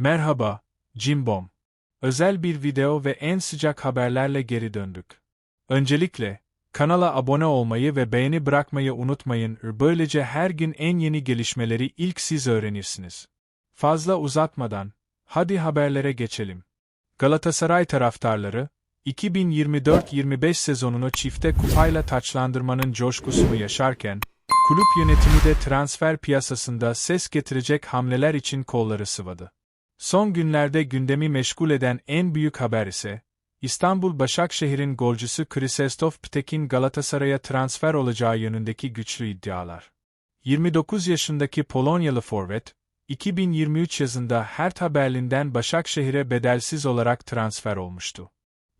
Merhaba, Cimbom. Özel bir video ve en sıcak haberlerle geri döndük. Öncelikle, kanala abone olmayı ve beğeni bırakmayı unutmayın. Böylece her gün en yeni gelişmeleri ilk siz öğrenirsiniz. Fazla uzatmadan, hadi haberlere geçelim. Galatasaray taraftarları, 2024-25 sezonunu çifte kupayla taçlandırmanın coşkusunu yaşarken, kulüp yönetimi de transfer piyasasında ses getirecek hamleler için kolları sıvadı. Son günlerde gündemi meşgul eden en büyük haber ise, İstanbul Başakşehir'in golcüsü Kristof Ptek'in Galatasaray'a transfer olacağı yönündeki güçlü iddialar. 29 yaşındaki Polonyalı forvet, 2023 yazında Hertha Berlin'den Başakşehir'e bedelsiz olarak transfer olmuştu.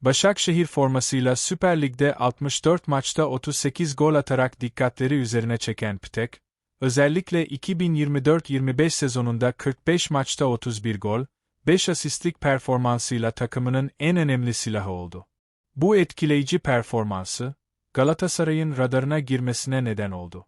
Başakşehir formasıyla Süper Lig'de 64 maçta 38 gol atarak dikkatleri üzerine çeken Ptek, özellikle 2024-25 sezonunda 45 maçta 31 gol, 5 asistlik performansıyla takımının en önemli silahı oldu. Bu etkileyici performansı, Galatasaray'ın radarına girmesine neden oldu.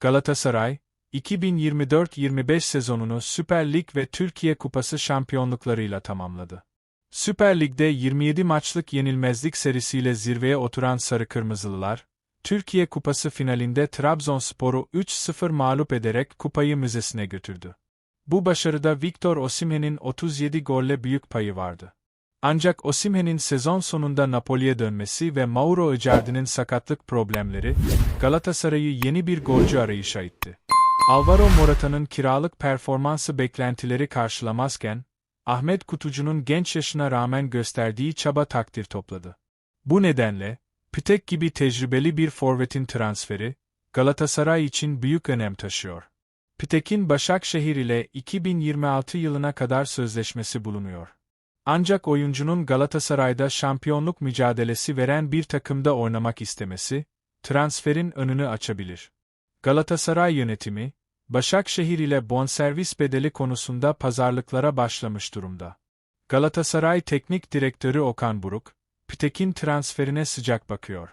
Galatasaray, 2024-25 sezonunu Süper Lig ve Türkiye Kupası şampiyonluklarıyla tamamladı. Süper Lig'de 27 maçlık yenilmezlik serisiyle zirveye oturan Sarı Kırmızılılar, Türkiye Kupası finalinde Trabzonspor'u 3-0 mağlup ederek kupayı müzesine götürdü. Bu başarıda Victor Osimhen'in 37 golle büyük payı vardı. Ancak Osimhen'in sezon sonunda Napoli'ye dönmesi ve Mauro Icardi'nin sakatlık problemleri, Galatasaray'ı yeni bir golcü arayışa itti. Alvaro Morata'nın kiralık performansı beklentileri karşılamazken, Ahmet Kutucu'nun genç yaşına rağmen gösterdiği çaba takdir topladı. Bu nedenle, Pütek gibi tecrübeli bir forvetin transferi, Galatasaray için büyük önem taşıyor. Pütek'in Başakşehir ile 2026 yılına kadar sözleşmesi bulunuyor. Ancak oyuncunun Galatasaray'da şampiyonluk mücadelesi veren bir takımda oynamak istemesi, transferin önünü açabilir. Galatasaray yönetimi, Başakşehir ile bonservis bedeli konusunda pazarlıklara başlamış durumda. Galatasaray Teknik Direktörü Okan Buruk, Pütek'in transferine sıcak bakıyor.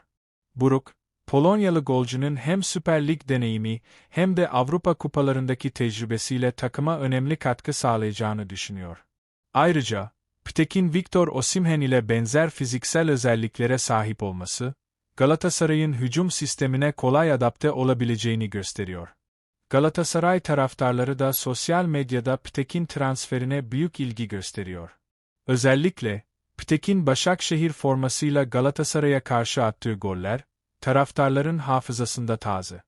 Buruk, Polonyalı golcünün hem Süper Lig deneyimi hem de Avrupa kupalarındaki tecrübesiyle takıma önemli katkı sağlayacağını düşünüyor. Ayrıca, Pütek'in Victor Osimhen ile benzer fiziksel özelliklere sahip olması, Galatasaray'ın hücum sistemine kolay adapte olabileceğini gösteriyor. Galatasaray taraftarları da sosyal medyada Ptek'in transferine büyük ilgi gösteriyor. Özellikle, Ptek'in Başakşehir formasıyla Galatasaray'a karşı attığı goller, taraftarların hafızasında taze.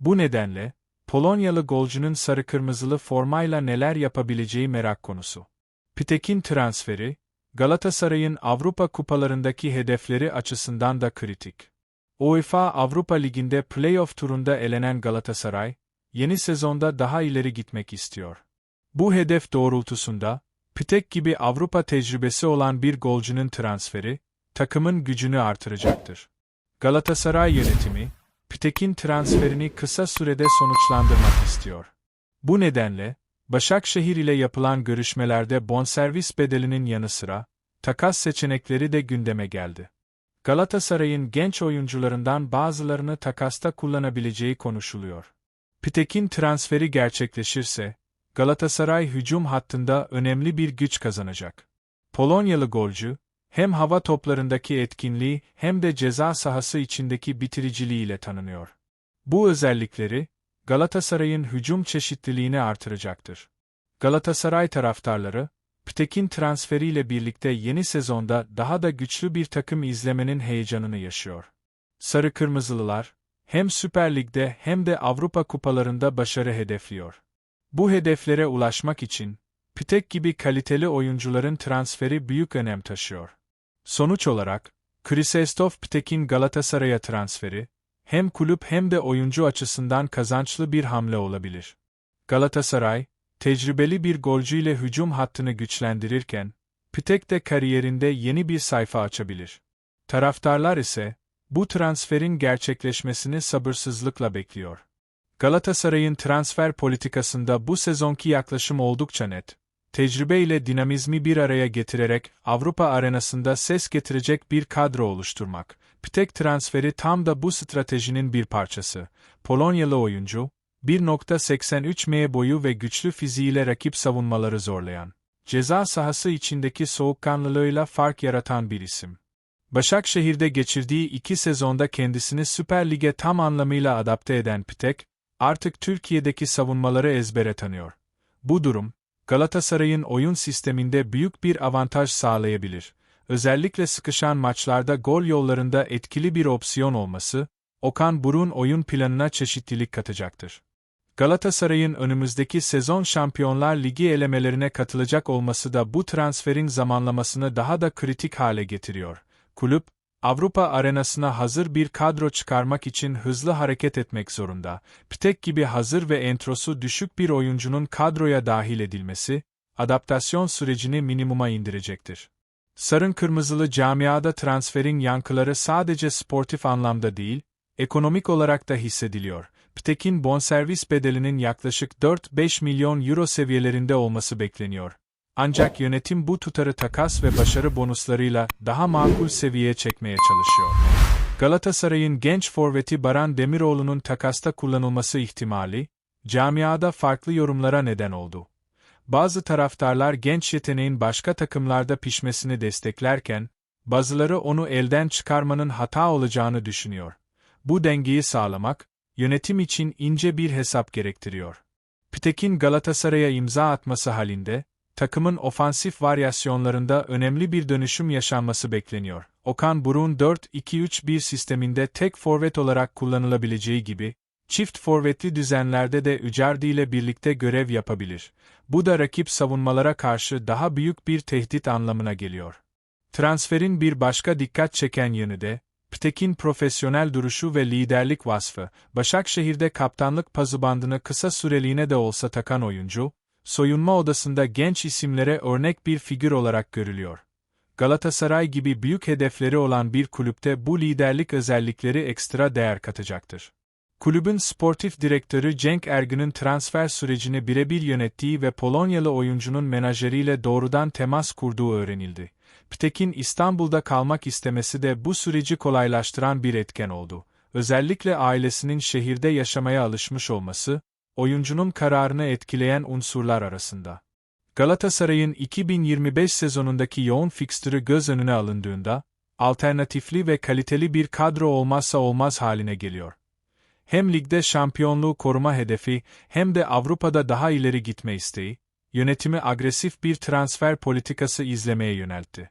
Bu nedenle, Polonyalı golcünün sarı-kırmızılı formayla neler yapabileceği merak konusu. Ptek'in transferi, Galatasaray'ın Avrupa kupalarındaki hedefleri açısından da kritik. UEFA Avrupa Ligi'nde playoff turunda elenen Galatasaray, yeni sezonda daha ileri gitmek istiyor. Bu hedef doğrultusunda, Pitek gibi Avrupa tecrübesi olan bir golcünün transferi, takımın gücünü artıracaktır. Galatasaray yönetimi, Pitek'in transferini kısa sürede sonuçlandırmak istiyor. Bu nedenle, Başakşehir ile yapılan görüşmelerde bonservis bedelinin yanı sıra, takas seçenekleri de gündeme geldi. Galatasaray'ın genç oyuncularından bazılarını takasta kullanabileceği konuşuluyor. Pitek'in transferi gerçekleşirse, Galatasaray hücum hattında önemli bir güç kazanacak. Polonyalı golcü, hem hava toplarındaki etkinliği hem de ceza sahası içindeki bitiriciliğiyle tanınıyor. Bu özellikleri, Galatasaray'ın hücum çeşitliliğini artıracaktır. Galatasaray taraftarları, Ptek'in transferiyle birlikte yeni sezonda daha da güçlü bir takım izlemenin heyecanını yaşıyor. Sarı Kırmızılılar, hem Süper Lig'de hem de Avrupa kupalarında başarı hedefliyor. Bu hedeflere ulaşmak için, Pitek gibi kaliteli oyuncuların transferi büyük önem taşıyor. Sonuç olarak, Kristof Pitek'in Galatasaray'a transferi, hem kulüp hem de oyuncu açısından kazançlı bir hamle olabilir. Galatasaray, tecrübeli bir golcüyle hücum hattını güçlendirirken, Pitek de kariyerinde yeni bir sayfa açabilir. Taraftarlar ise, bu transferin gerçekleşmesini sabırsızlıkla bekliyor. Galatasaray'ın transfer politikasında bu sezonki yaklaşım oldukça net. Tecrübe ile dinamizmi bir araya getirerek Avrupa arenasında ses getirecek bir kadro oluşturmak. Pitek transferi tam da bu stratejinin bir parçası. Polonyalı oyuncu, 1.83 m boyu ve güçlü fiziğiyle rakip savunmaları zorlayan. ceza sahası içindeki soğukkanlılığıyla fark yaratan bir isim. Başakşehir'de geçirdiği iki sezonda kendisini Süper Lig'e tam anlamıyla adapte eden Pitek, artık Türkiye'deki savunmaları ezbere tanıyor. Bu durum, Galatasaray'ın oyun sisteminde büyük bir avantaj sağlayabilir. Özellikle sıkışan maçlarda gol yollarında etkili bir opsiyon olması, Okan Buruk'un oyun planına çeşitlilik katacaktır. Galatasaray'ın önümüzdeki sezon Şampiyonlar Ligi elemelerine katılacak olması da bu transferin zamanlamasını daha da kritik hale getiriyor. Kulüp, Avrupa arenasına hazır bir kadro çıkarmak için hızlı hareket etmek zorunda. Pitek gibi hazır ve entrosu düşük bir oyuncunun kadroya dahil edilmesi, adaptasyon sürecini minimuma indirecektir. Sarın kırmızılı camiada transferin yankıları sadece sportif anlamda değil, ekonomik olarak da hissediliyor. Ptek'in bonservis bedelinin yaklaşık 4-5 milyon euro seviyelerinde olması bekleniyor. Ancak yönetim bu tutarı takas ve başarı bonuslarıyla daha makul seviyeye çekmeye çalışıyor. Galatasaray'ın genç forveti Baran Demiroğlu'nun takasta kullanılması ihtimali, camiada farklı yorumlara neden oldu. Bazı taraftarlar genç yeteneğin başka takımlarda pişmesini desteklerken, bazıları onu elden çıkarmanın hata olacağını düşünüyor. Bu dengeyi sağlamak, yönetim için ince bir hesap gerektiriyor. Pitek'in Galatasaray'a imza atması halinde, takımın ofansif varyasyonlarında önemli bir dönüşüm yaşanması bekleniyor. Okan Buruk'un 4-2-3-1 sisteminde tek forvet olarak kullanılabileceği gibi, çift forvetli düzenlerde de Ücardi ile birlikte görev yapabilir. Bu da rakip savunmalara karşı daha büyük bir tehdit anlamına geliyor. Transferin bir başka dikkat çeken yönü de, Ptek'in profesyonel duruşu ve liderlik vasfı, Başakşehir'de kaptanlık pazubandını kısa süreliğine de olsa takan oyuncu, soyunma odasında genç isimlere örnek bir figür olarak görülüyor. Galatasaray gibi büyük hedefleri olan bir kulüpte bu liderlik özellikleri ekstra değer katacaktır. Kulübün sportif direktörü Cenk Ergün'ün transfer sürecini birebir yönettiği ve Polonyalı oyuncunun menajeriyle doğrudan temas kurduğu öğrenildi. Ptek'in İstanbul'da kalmak istemesi de bu süreci kolaylaştıran bir etken oldu. Özellikle ailesinin şehirde yaşamaya alışmış olması, oyuncunun kararını etkileyen unsurlar arasında. Galatasaray'ın 2025 sezonundaki yoğun fikstürü göz önüne alındığında, alternatifli ve kaliteli bir kadro olmazsa olmaz haline geliyor. Hem ligde şampiyonluğu koruma hedefi hem de Avrupa'da daha ileri gitme isteği, yönetimi agresif bir transfer politikası izlemeye yöneltti.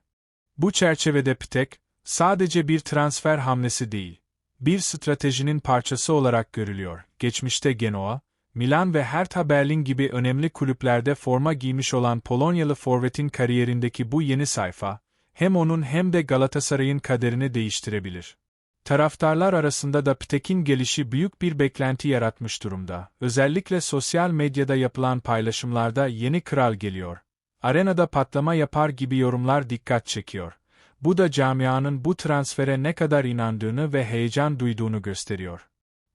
Bu çerçevede Ptek, sadece bir transfer hamlesi değil, bir stratejinin parçası olarak görülüyor. Geçmişte Genoa, Milan ve Hertha Berlin gibi önemli kulüplerde forma giymiş olan Polonyalı forvetin kariyerindeki bu yeni sayfa, hem onun hem de Galatasaray'ın kaderini değiştirebilir. Taraftarlar arasında da Ptek'in gelişi büyük bir beklenti yaratmış durumda. Özellikle sosyal medyada yapılan paylaşımlarda yeni kral geliyor. Arenada patlama yapar gibi yorumlar dikkat çekiyor. Bu da camianın bu transfere ne kadar inandığını ve heyecan duyduğunu gösteriyor.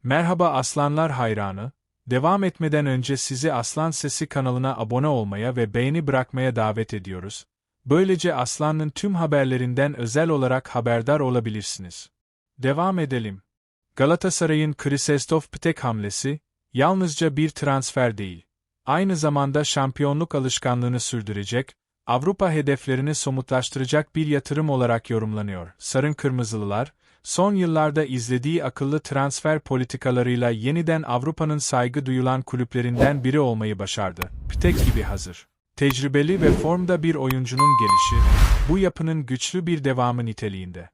Merhaba Aslanlar hayranı, devam etmeden önce sizi Aslan Sesi kanalına abone olmaya ve beğeni bırakmaya davet ediyoruz. Böylece Aslan'ın tüm haberlerinden özel olarak haberdar olabilirsiniz. Devam edelim. Galatasaray'ın Kristof Ptek hamlesi, yalnızca bir transfer değil, aynı zamanda şampiyonluk alışkanlığını sürdürecek, Avrupa hedeflerini somutlaştıracak bir yatırım olarak yorumlanıyor. Sarın Kırmızılılar, son yıllarda izlediği akıllı transfer politikalarıyla yeniden Avrupa'nın saygı duyulan kulüplerinden biri olmayı başardı. Ptek gibi hazır. Tecrübeli ve formda bir oyuncunun gelişi, bu yapının güçlü bir devamı niteliğinde.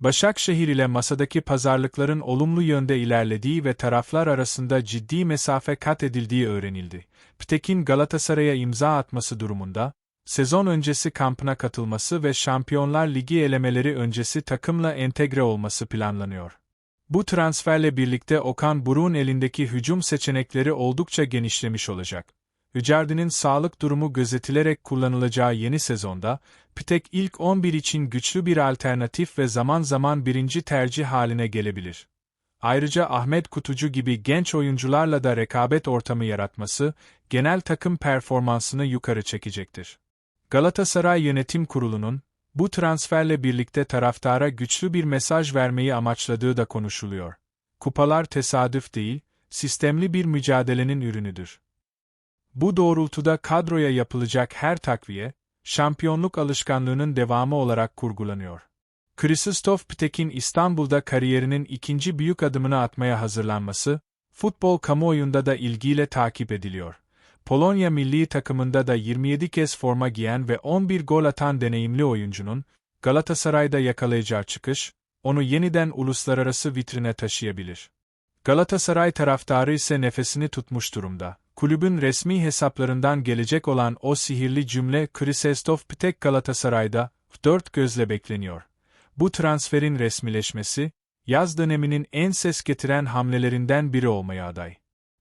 Başakşehir ile masadaki pazarlıkların olumlu yönde ilerlediği ve taraflar arasında ciddi mesafe kat edildiği öğrenildi. Ptek'in Galatasaray'a imza atması durumunda, sezon öncesi kampına katılması ve Şampiyonlar Ligi elemeleri öncesi takımla entegre olması planlanıyor. Bu transferle birlikte Okan Buruk'un elindeki hücum seçenekleri oldukça genişlemiş olacak. Icardi'nin sağlık durumu gözetilerek kullanılacağı yeni sezonda, Pitek ilk 11 için güçlü bir alternatif ve zaman zaman birinci tercih haline gelebilir. Ayrıca Ahmet Kutucu gibi genç oyuncularla da rekabet ortamı yaratması, genel takım performansını yukarı çekecektir. Galatasaray Yönetim Kurulu'nun, bu transferle birlikte taraftara güçlü bir mesaj vermeyi amaçladığı da konuşuluyor. Kupalar tesadüf değil, sistemli bir mücadelenin ürünüdür. Bu doğrultuda kadroya yapılacak her takviye, şampiyonluk alışkanlığının devamı olarak kurgulanıyor. Krzysztof Ptek'in İstanbul'da kariyerinin ikinci büyük adımını atmaya hazırlanması, futbol kamuoyunda da ilgiyle takip ediliyor. Polonya milli takımında da 27 kez forma giyen ve 11 gol atan deneyimli oyuncunun, Galatasaray'da yakalayacağı çıkış, onu yeniden uluslararası vitrine taşıyabilir. Galatasaray taraftarı ise nefesini tutmuş durumda. Kulübün resmi hesaplarından gelecek olan o sihirli cümle Krzysztof Ptek Galatasaray'da dört gözle bekleniyor. Bu transferin resmileşmesi, yaz döneminin en ses getiren hamlelerinden biri olmaya aday.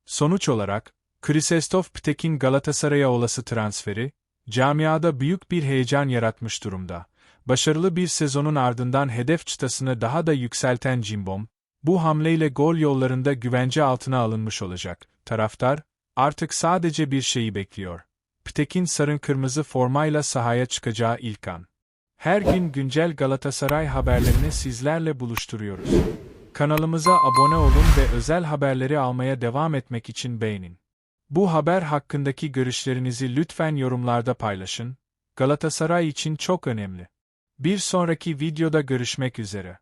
Sonuç olarak, Krzysztof Ptek'in Galatasaray'a olası transferi, camiada büyük bir heyecan yaratmış durumda. Başarılı bir sezonun ardından hedef çıtasını daha da yükselten Cimbom, bu hamleyle gol yollarında güvence altına alınmış olacak. Taraftar, artık sadece bir şeyi bekliyor. Ptek'in sarın kırmızı formayla sahaya çıkacağı ilk an. Her gün güncel Galatasaray haberlerini sizlerle buluşturuyoruz. Kanalımıza abone olun ve özel haberleri almaya devam etmek için beğenin. Bu haber hakkındaki görüşlerinizi lütfen yorumlarda paylaşın. Galatasaray için çok önemli. Bir sonraki videoda görüşmek üzere.